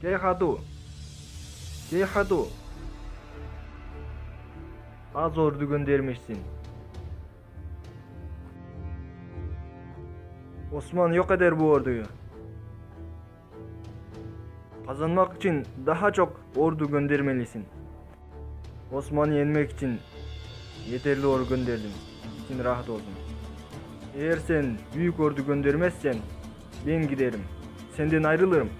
Ceyhatu. Ceyhatu. Az ordu göndermişsin. Osman yok eder bu orduyu. Kazanmak için daha çok ordu göndermelisin. Osman'ı yenmek için yeterli ordu gönderdim. İçin rahat olsun. Eğer sen büyük ordu göndermezsen ben giderim. Senden ayrılırım.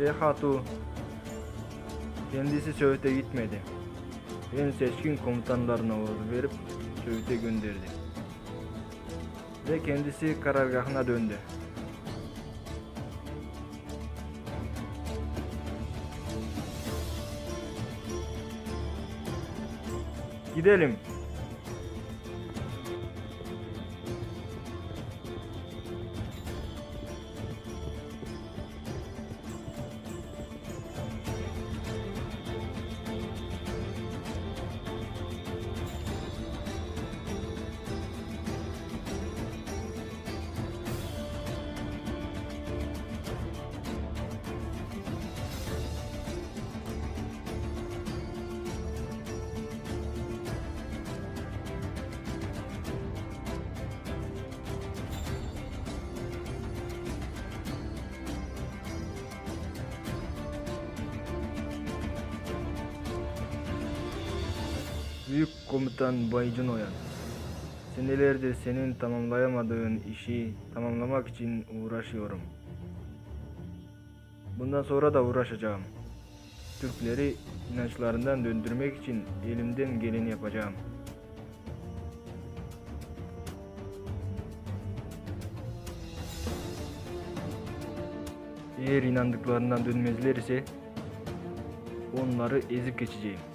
Cehatu kendisi Söğüt'e gitmedi. En seçkin komutanlarına ordu verip Söğüt'e gönderdi. Ve kendisi karargahına döndü. Gidelim. Büyük komutan Baycun Oyan. Senelerdir senin tamamlayamadığın işi tamamlamak için uğraşıyorum. Bundan sonra da uğraşacağım. Türkleri inançlarından döndürmek için elimden geleni yapacağım. Eğer inandıklarından dönmezlerse onları ezip geçeceğim.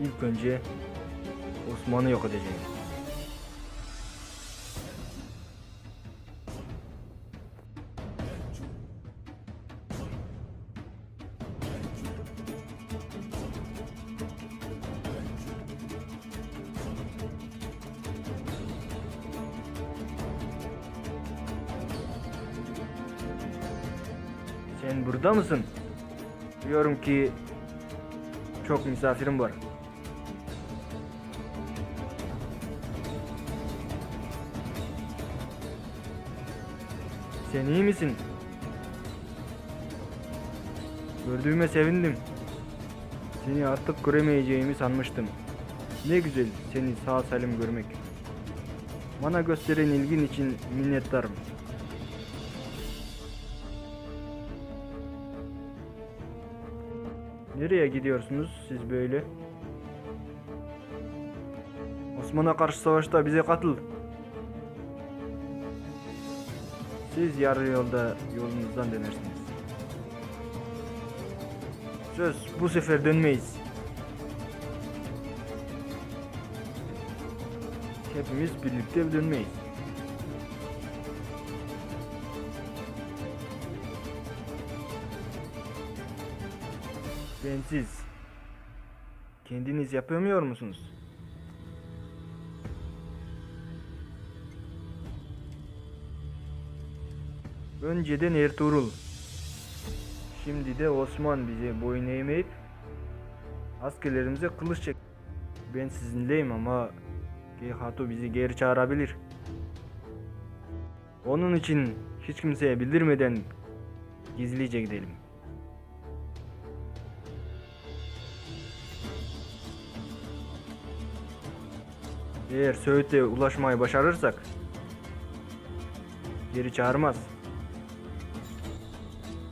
İlk önce Osman'ı yok edeceğim. Sen burada mısın? Diyorum ki çok misafirim var. Sen iyi misin? Gördüğüme sevindim. Seni artık göremeyeceğimi sanmıştım. Ne güzel seni sağ salim görmek. Bana gösteren ilgin için minnettarım. Nereye gidiyorsunuz siz böyle? Osman'a karşı savaşta bize katıl. Siz yarı yolda yolunuzdan dönersiniz. Söz bu sefer dönmeyiz. Hepimiz birlikte dönmeyiz. Bensiz. Kendiniz yapamıyor musunuz? Önceden Ertuğrul. Şimdi de Osman bize boyun eğmeyip askerlerimize kılıç çek. Ben sizinleyim ama Geyhatu bizi geri çağırabilir. Onun için hiç kimseye bildirmeden gizlice gidelim. Eğer Söğüt'e ulaşmayı başarırsak geri çağırmaz.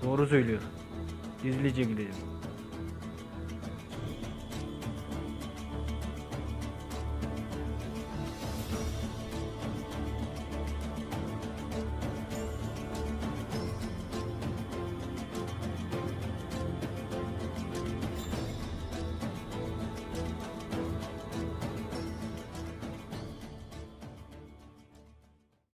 Doğru söylüyor. Gizlice gidelim.